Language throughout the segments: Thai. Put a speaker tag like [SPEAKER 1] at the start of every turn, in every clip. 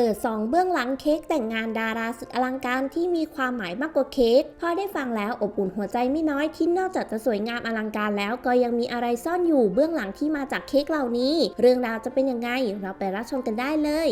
[SPEAKER 1] เปิดสองเบื้องหลังเค้กแต่งงานดาราสุดอลังการที่มีความหมายมากกว่าเค้กพอได้ฟังแล้วอบอุ่นหัวใจไม่น้อยที่นอกจากจะสวยงามอลังการแล้วก็ยังมีอะไรซ่อนอยู่เบื้องหลังที่มาจากเค้กเหล่านี้ เรื่องราวจะเป็นยังไงเราไปรับชมกันได้เลย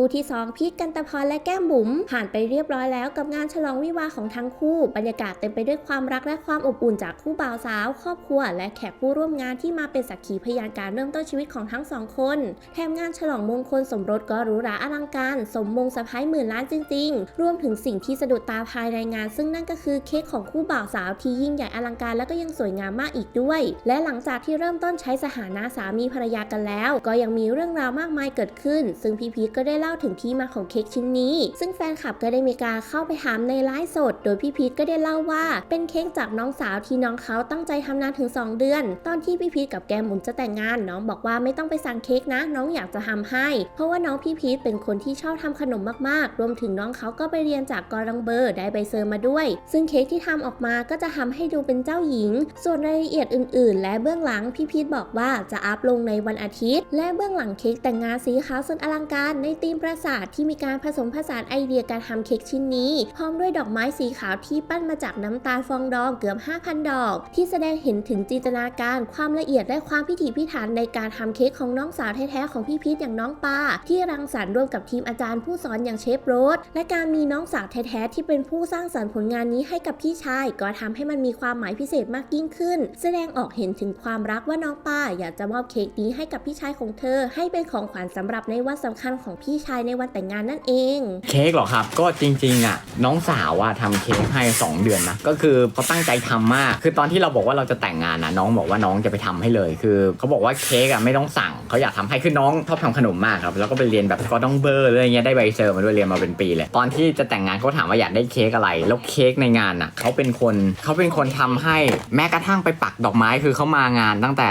[SPEAKER 1] คู่ที่ 2 พีคกันตะพรและแก้มบุ๋มผ่านไปเรียบร้อยแล้วกับงานฉลองวิวาของทั้งคู่ บรรยากาศเต็มไปด้วยความรักและความอบอุ่นจากคู่บ่าวสาว ครอบครัว และแขกผู้ร่วมงานที่มาเป็นสักขีพยานการเริ่มต้นชีวิตของทั้งสองคน แถมงานฉลองมงคลสมรสก็หรูหราอลังการ สมมงสะพ้ายหมื่นล้านจริง ๆ รวมถึงสิ่งที่สะดุดตาภายในงาน ซึ่งนั่นก็คือเค้กของคู่บ่าวสาวที่ยิ่งใหญ่อลังการและก็ยังสวยงามมากอีกด้วย และหลังจากที่เริ่มต้นใช้สถานะสามีภรรยากันแล้ว ก็ยังมีเรื่องราวมากมายเกิดขึ้น ซึ่งพีพีก็ได้เล่าถึงที่มาของเค้กชิ้นนี้ ซึ่งแฟนคลับก็ได้มีการเข้าไปถามในไลฟ์สด โดยพี่พีทก็ได้เล่าว่า เป็นเค้กจากน้องสาวที่น้องเขาตั้งใจทำนานถึง 2 เดือน ตอนที่พี่พีทกับแกมบุญจะแต่งงาน น้องบอกว่าไม่ต้องไปสั่งเค้กนะ น้องอยากจะทำให้ เพราะว่าน้องพี่พีทเป็นคนที่ชอบทำขนมมากๆ รวมถึงน้องเขาก็ไปเรียนจากกอรังเบอร์ได้ใบเซอร์มาด้วย ซึ่งเค้กที่ทำออกมาก็จะทำให้ดูเป็นเจ้าหญิง ส่วนรายละเอียดอื่น ๆ และเบื้องหลังพี่พีทบอกว่าจะอัพลงในวันอาทิตย์ และเบื้องหลังเค้กแต่งงานสีขาวสุดอลังการในตีธีมปราสาทที่มีการผสมผสานไอเดียการทำเค้กชิ้นนี้ พร้อมด้วยดอกไม้สีขาวที่ปั้นมาจากน้ำตาลฟองดองเกือบ 5,000 ดอก ที่แสดงเห็นถึงจินตนาการความละเอียดและความพิถีพิถันในการทำเค้กของน้องสาวแท้ๆของพี่พีทอย่างน้องปาที่รังสรรค์ร่วมกับทีมอาจารย์ผู้สอนอย่างเชฟโรสและการมีน้องสาวแท้ๆที่เป็นผู้สร้างสรรค์ผลงานนี้ให้กับพี่ชาย ก็ทำให้มันมีความหมายพิเศษมากยิ่งขึ้น แสดงออกเห็นถึงความรักว่าน้องปาอยากจะมอบเค้กนี้ให้กับพี่ชายของเธอ ให้เป็นของขวัญสำหรับในวันสำคัญของพี่ชายในวันแต่งงานนั่นเอง
[SPEAKER 2] เค้กเหรอครับ ก็จริงๆอะน้องสาวอะทำเค้กให้ 2 เดือนนะก็คือเขาตั้งใจทำมาก คือตอนที่เราบอกว่าเราจะแต่งงานนะน้องบอกว่าน้องจะไปทำให้เลย คือเขาบอกว่าเค้กอะไม่ต้องสั่งเขาอยากทำให้คือน้องชอบทำขนมมากครับแล้วก็ไปเรียนแบบก็ต้องเบอร์อะไรเงี้ยได้ใบเซอร์มาด้วยเรียนมาเป็นปีเลย ตอนที่จะแต่งงานเขาถามว่าอยากได้เค้กอะไรแล้วเค้กในงานอะเขาเป็นคนเขาเป็นคนทำให้แม้กระทั่งไปปักดอกไม้คือเขามางานตั้งแต่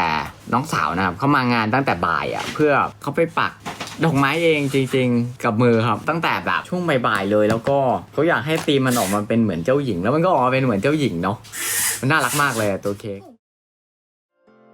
[SPEAKER 2] น้องสาวนะครับเขามางานตั้งแต่บ่ายอะเพื่อเขาไปปัก ดอกไม้เองจริงๆ กับมือครับ ตั้งแต่แบบช่วงบ่ายๆเลย แล้วก็เขาอยากให้ตีมมันออกมาเป็นเหมือนเจ้าหญิง แล้วมันก็ออกมาเป็นเหมือนเจ้าหญิงเนาะมันน่ารักมากเลยตัวเค้ก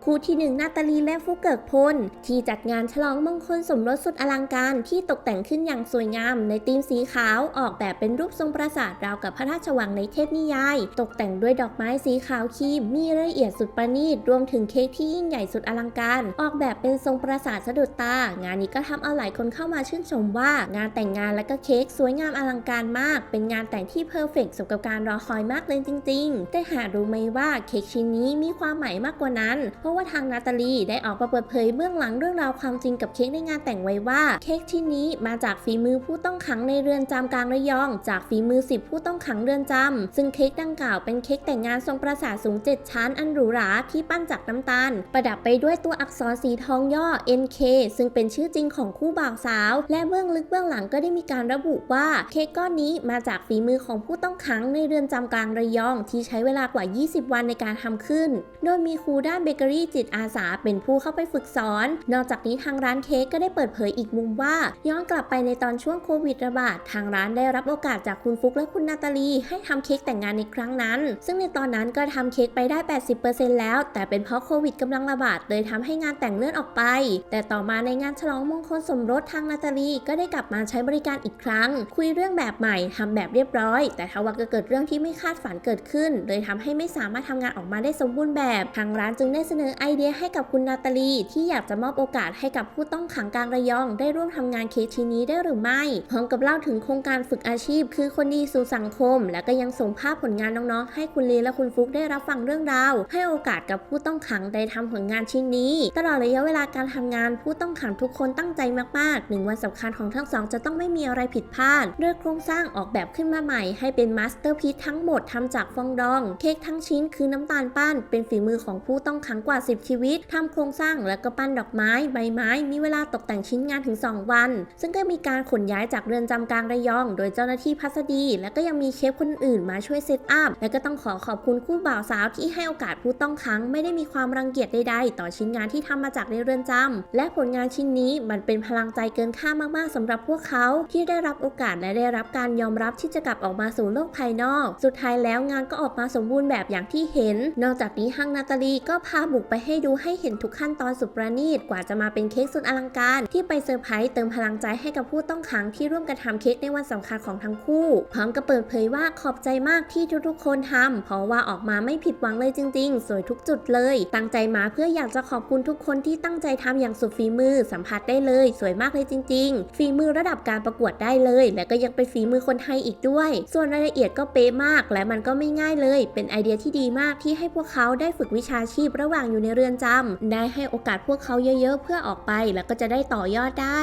[SPEAKER 1] คู่ที่หนึ่งนาตาลีและฟุกเกิกพล ที่จัดงานฉลองมงคลสมรสสุดอลังการที่ตกแต่งขึ้นอย่างสวยงาม ในธีมสีขาวออกแบบเป็นรูปทรงปราสาทราวกับพระราชวังในเทพนิยาย ตกแต่งด้วยดอกไม้สีขาวครีมมีรายละเอียดสุดประณีตรวมถึงเค้กที่ยิ่งใหญ่สุดอลังการ ออกแบบเป็นทรงปราสาทสะดุดตา งานนี้ก็ทำเอาหลายคนเข้ามาชื่นชมว่า งานแต่งงานและก็เค้กสวยงามอลังการมาก เป็นงานแต่งที่เพอร์เฟกต์สมกับการรอคอยมากเลยจริง ๆ แต่หารู้ไหมว่าเค้กชิ้นนี้มีความหมายมากกว่านั้นเพราะว่าทางนาตาลีได้ออกมาเปิดเผยเบื้องหลังเรื่องราวความจริงกับเค้กในงานแต่งไว้ว่า เค้กชิ้นนี้มาจากฝีมือผู้ต้องขังในเรือนจำกลางระยอง จากฝีมือ 10 ผู้ต้องขังเรือนจำซึ่งเค้กดังกล่าวเป็นเค้กแต่งงานทรงปราสาทสูง 7 ชั้นอันหรูหราที่ปั้นจากน้ำตาล ประดับไปด้วยตัวอักษรสีทองย่อ NK ซึ่งเป็นชื่อจริงของคู่บ่าวสาว และเบื้องลึกเบื้องหลังก็ได้มีการระบุว่าเค้กก้อนนี้มาจากฝีมือของผู้ต้องขังในเรือนจำกลางระยอง ที่ใช้เวลากว่า 20 วันในการทำขึ้น โดยมีครูด้านเบเกอรี่จิตอาสาเป็นผู้เข้าไปฝึกสอน นอกจากนี้ทางร้านเค้กก็ได้เปิดเผยอีกมุมว่า ย้อนกลับไปในตอนช่วงโควิดระบาดทางร้านได้รับโอกาสจากคุณฟุกและคุณนาตาลี ให้ทำเค้กแต่งงานในครั้งนั้น ซึ่งในตอนนั้นก็ทำเค้กไปได้ 80%แล้ว แต่เป็นเพราะโควิดกำลังระบาดเลยทำให้งานแต่งเลื่อนออกไป แต่ต่อมาในงานฉลองมงคลสมรสทางนาตาลีก็ได้กลับมาใช้บริการอีกครั้ง คุยเรื่องแบบใหม่ทำแบบเรียบร้อย แต่ทว่าก็เกิดเรื่องที่ไม่คาดฝันเกิดขึ้น เลยทำให้ไม่สามารถทำงานออกมาได้สมบูรณ์แบบ ทางร้านจึงได้เสนอไอเดียให้กับคุณนาตาลีที่อยากจะมอบโอกาสให้กับผู้ต้องขังกลางระยอง ได้ร่วมทำงานเคสนี้ได้หรือไม่พร้อมกับเล่าถึงโครงการฝึกอาชีพ คือคนดีสู่สังคม และก็ยังส่งภาพผลงานน้องๆ ให้คุณลีและคุณฟุกได้รับฟังเรื่องราว ให้โอกาสกับผู้ต้องขังได้ทำผลงานชิ้นนี้ ตลอดระยะเวลาการทำงานผู้ต้องขังทุกคนตั้งใจมากๆหนึ่งวันสำคัญของทั้งสองจะต้องไม่มีอะไรผิดพลาดด้วยโครงสร้างออกแบบขึ้นมาใหม่ ให้เป็นมาสเตอร์พีซทั้งหมดทำจากฟองดอง เค้กทั้งชิ้นคือน้ำตาลปั้น เป็นฝีมือของผู้ต้องขังกว่า10 ชีวิตทำโครงสร้างแล้วก็ปั้นดอกไม้ ใบไม้ มีเวลาตกแต่งชิ้นงานถึง 2 วัน ซึ่งก็มีการขนย้ายจากเรือนจำกลางระยอง โดยเจ้าหน้าที่พัสดี และก็ยังมีเชฟคนอื่นมาช่วยเซตอัพ และก็ต้องขอขอบคุณคู่บ่าวสาวที่ให้โอกาสผู้ต้องขังไม่ได้มีความรังเกียจใดๆ ต่อชิ้นงานที่ทำมาจากในเรือนจำและผลงานชิ้นนี้มันเป็นพลังใจเกินค่ามากๆสำหรับพวกเขาที่ได้รับโอกาสและได้รับการยอมรับที่จะกลับออกมาสู่โลกภายนอก สุดท้ายแล้วงานก็ออกมาสมบูรณ์แบบอย่างที่เห็น นอกจากนี้ฮังนาตาลีก็พาบุกไปไปให้ดูให้เห็นทุกขั้นตอนสุดประณีตกว่าจะมาเป็นเค้กสุดอลังการ ที่ไปเซอร์ไพรส์เติมพลังใจให้กับผู้ต้องขังที่ร่วมกันทำเค้กในวันสำคัญของทั้งคู่ พร้อมกับเปิดเผยว่าขอบใจมากที่ทุกๆคนทำเพราะว่าออกมาไม่ผิดหวังเลยจริง ๆ สวยทุกจุดเลย ตั้งใจมาเพื่ออยากจะขอบคุณทุกคนที่ตั้งใจทำอย่างสุดฝีมือสัมผัสได้เลย สวยมากเลยจริง ๆ ฝีมือระดับการประกวดได้เลย และก็ยังเป็นฝีมือคนไทยอีกด้วย ส่วนรายละเอียดก็เป๊ะมาก และมันก็ไม่ง่ายเลย เป็นไอเดียที่ดีมากที่ให้พวกเขาได้ฝึกวิชาชีพระหว่างอยู่ในเรือนจำได้ให้โอกาสพวกเขาเยอะๆ เพื่อออกไปแล้วก็จะได้ต่อยอดได้